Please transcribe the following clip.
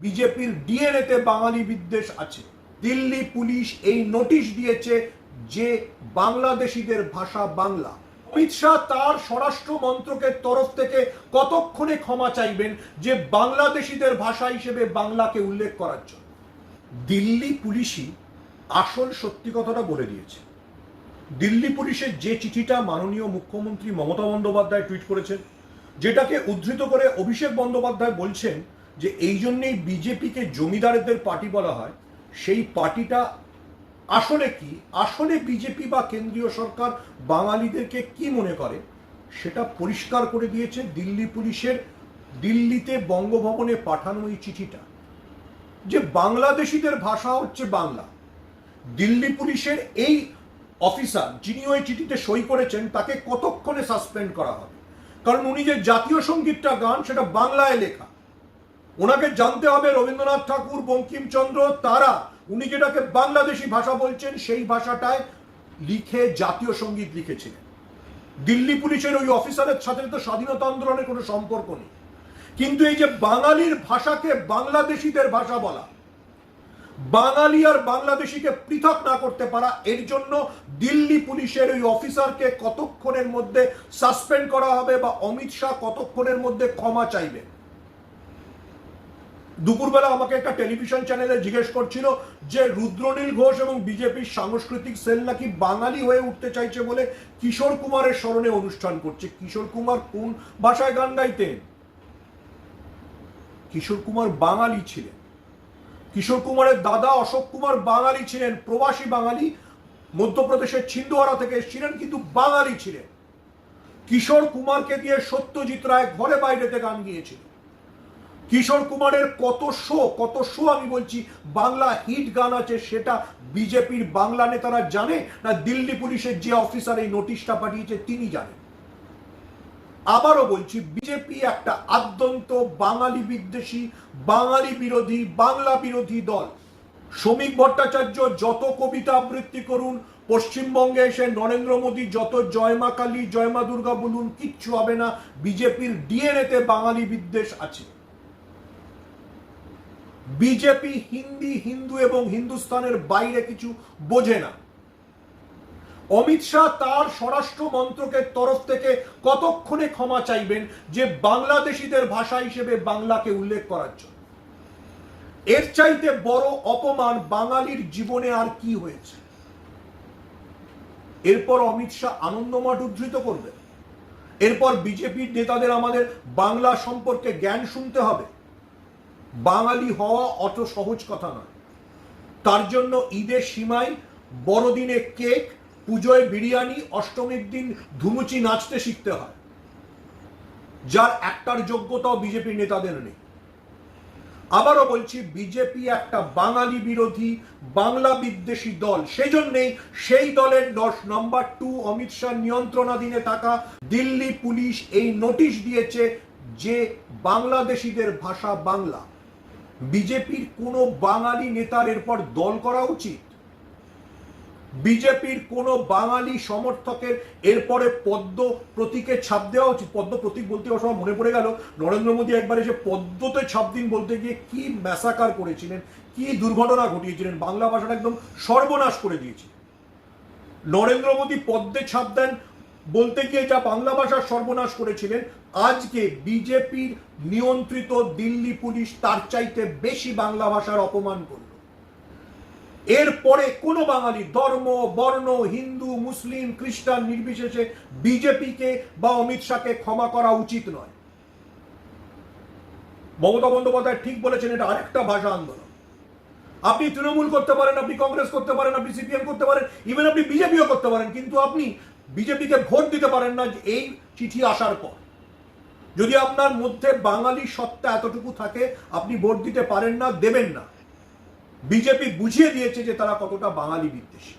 বিজেপির ডিএনএতে বাঙালি বিদ্বেষ আছে। দিল্লি পুলিশ এই নোটিশ দিয়েছে যে বাংলাদেশিদের ভাষা বাংলা। অমিত শাহ তার স্বরাষ্ট্র মন্ত্রকের তরফ থেকে কতক্ষণে ক্ষমা চাইবেন যে বাংলাদেশিদের ভাষা হিসেবে বাংলাকে উল্লেখ করার জন্য? দিল্লি পুলিশই আসল সত্যি কথাটা বলে দিয়েছে। দিল্লি পুলিশের যে চিঠিটা মাননীয় মুখ্যমন্ত্রী মমতা বন্দ্যোপাধ্যায় টুইট করেছেন, যেটাকে উদ্ধৃত করে অভিষেক বন্দ্যোপাধ্যায় বলছেন যে এই জন্যেই বিজেপিকে জমিদারদের পার্টি বলা হয়, সেই পার্টিটা আসলে কি? আসলে বিজেপি বা কেন্দ্রীয় সরকার বাঙালিদেরকে কি মনে করে? সেটা পরিষ্কার করে দিয়েছে দিল্লি পুলিশের দিল্লিতে বঙ্গভবনে পাঠানো এই চিঠিটা। যে বাংলাদেশিদের ভাষা হচ্ছে বাংলা। দিল্লি পুলিশের এই অফিসার যিনি ওই চিঠিতে সই করেছেন, তাকে কতক্ষণে সাসপেন্ড করা হবে? কারণ উনি যে জাতীয় সঙ্গীতটা গান, সেটা বাংলায় লেখা। ওনাকে জানতে হবে রবীন্দ্রনাথ ঠাকুর, বঙ্কিমচন্দ্র, তারা, উনি যেটাকে বাংলাদেশি ভাষা বলছেন, সেই ভাষাটায় লিখে, জাতীয় সংগীত লিখেছিলেন। দিল্লি পুলিশের ওই অফিসারের সাথে তো স্বাধীনতা আন্দোলনের কোনো সম্পর্ক নেই। কিন্তু এই যে বাঙালির ভাষাকে বাংলাদেশিদের ভাষা বলা, বাঙালি আর বাংলাদেশিকে পৃথক না করতে পারা, এর জন্য দিল্লি পুলিশের ওই অফিসারকে কতক্ষণের মধ্যে সাসপেন্ড করা হবে বা অমিত শাহ কতক্ষণের মধ্যে ক্ষমা চাইবে? দুপুরবেলা আমাকে একটা টেলিভিশন চ্যানেলে জিজ্ঞেস করছিল যে রুদ্রনীল ঘোষ এবং বিজেপির সাংস্কৃতিক সেল নাকি বাঙালি হয়ে উঠতে চাইছে বলে কিশোর কুমারের স্মরণে অনুষ্ঠান করছে। কিশোর কুমার কোন ভাষায় গান গাইতেন? কিশোর কুমার বাঙালি ছিলেন। কিশোর কুমারের দাদা অশোক কুমার বাঙালি ছিলেন, প্রবাসী বাঙালি, মধ্যপ্রদেশের ছিন্দোয়ারা থেকে এসেছিলেন, কিন্তু বাঙালি ছিলেন। কিশোর কুমারকে দিয়ে সত্যজিৎ রায় ঘরে বাইরেতে গান গিয়েছিল। কিশোর কুমারের কত শো কত শো আমি বলছি, বাংলা হিট গান আছে সেটা বিজেপির বাংলা নেতারা জানে না দিল্লি পুলিশের যে অফিসার এই নোটিশটা পাঠিয়েছে তিনি জানেন। আবারও বলছি, বিজেপি একটা আদ্যন্ত বাঙালি বিদ্বেষী, বাঙালি বিরোধী, বাংলা বিরোধী দল। শ্রমিক ভট্টাচার্য যত কবিতা আবৃত্তি করুন, পশ্চিমবঙ্গে এসে নরেন্দ্র মোদী যত জয়মা কালী জয়মা দুর্গা বলুন, কিচ্ছু হবে না। বিজেপির ডিএনএতে বাঙালি বিদ্বেষ আছে। বিজেপি, হিন্দি, হিন্দু এবং হিন্দুস্তানের বাইরে কিছু বোঝে না। অমিত শাহ তার স্বরাষ্ট্র মন্ত্রকের তরফ থেকে কতক্ষণে ক্ষমা চাইবেন যে বাংলাদেশিদের ভাষা হিসেবে বাংলাকে উল্লেখ করার জন্য? এর চাইতে বড় অপমান বাঙালির জীবনে আর কি হয়েছে? এরপর অমিত শাহ আনন্দমঠ উদ্ধৃত করবেন। এরপর বিজেপির নেতাদের আমাদের বাংলা সম্পর্কে জ্ঞান শুনতে হবে। বাঙালি হওয়া অত সহজ কথা নয়। তার জন্য ঈদের সীমায় বড়দিনে কেক, পুজোয় বিরিয়ানি, অষ্টমীর দিন ধুমুচি নাচতে শিখতে হয়। যার একটার যোগ্যতাও বিজেপি নেতাদের নেই। আবারও বলছি, বিজেপি একটা বাঙালি বিরোধী বাংলা বিদ্বেষী দল। সেই সেজন্যেই সেই দলের দশ নম্বর টু অমিত শাহ নিয়ন্ত্রণাধীনে থাকা দিল্লি পুলিশ এই নোটিশ দিয়েছে যে বাংলাদেশিদের ভাষা বাংলা। বিজেপির কোনো বাঙালি নেতার এরপর দল করা উচিত? বিজেপির কোনো বাঙালি সমর্থকের এরপরে পদ্ম প্রতীকে ছাপ দেওয়া উচিত? পদ্ম প্রতীক বলতে আমার মনে পড়ে গেল। নরেন্দ্র মোদী একবার এসে পদ্মতে ছাপ দিন বলতে গিয়ে কি ম্যাসাকার করেছিলেন, কি দুর্ঘটনা ঘটিয়েছিলেন, বাংলা ভাষাটা একদম সর্বনাশ করে দিয়েছিলেন নরেন্দ্র মোদী পদ্মে ছাপ দেন বলতে গিয়ে যা বাংলা ভাষার সর্বনাশ করেছিলেন, আজকে বিজেপির নিয়ন্ত্রিত দিল্লি পুলিশ তার চাইতে বেশি বাংলা ভাষার অপমান করল। এরপরে কোনো বাঙালি ধর্ম, বর্ণ, হিন্দু, মুসলিম, খ্রিস্টান নির্বিশেষে বিজেপিকে বা অমিত শাহকে ক্ষমা করা উচিত নয়। মমতা বন্দ্যোপাধ্যায় ঠিক বলেছেন, এটা আরেকটা ভাষা আন্দোলন। আপনি তৃণমূল করতে পারেন, আপনি কংগ্রেস করতে পারেন, আপনি সিপিএম করতে পারেন, ইভেন আপনি বিজেপিও করতে পারেন, কিন্তু আপনি বিজেপিকে ভোট দিতে পারেন না এই চিঠি আসার পর। যদি আপনার মধ্যে বাঙালি সত্তা এতটুকু থাকে, আপনি ভোট দিতে পারেন না, দেবেন না। বিজেপি বুঝিয়ে দিয়েছে যে তারা কতটা বাঙালি বিদ্বেষী।